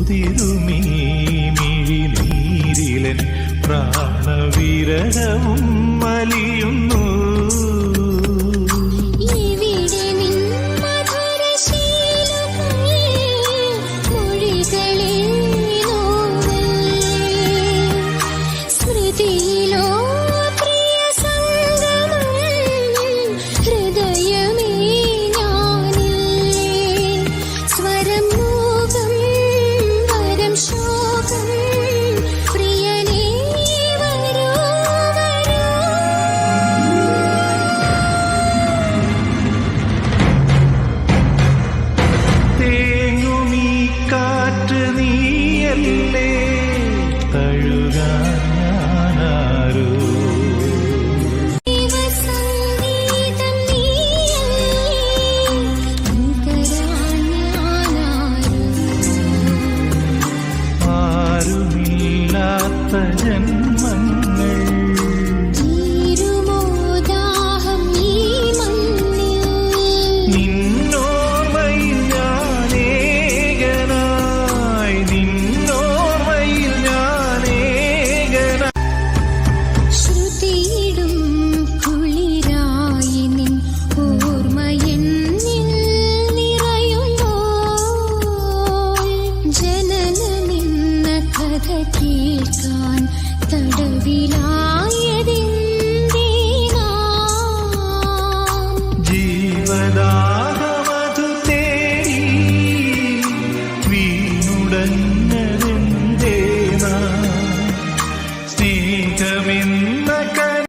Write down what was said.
ഉതിരുമീ മിഴിനീരിലൻ പ്രാണവിരഹവും നീയല്ലേ തഴുകാൻ ഞാനാരോ? സംഗീതം കഥ കേൾക്കാൻ തടവിലായതിന്റെ ജീവനാഗമതു തേടി വീണുടഞ്ഞ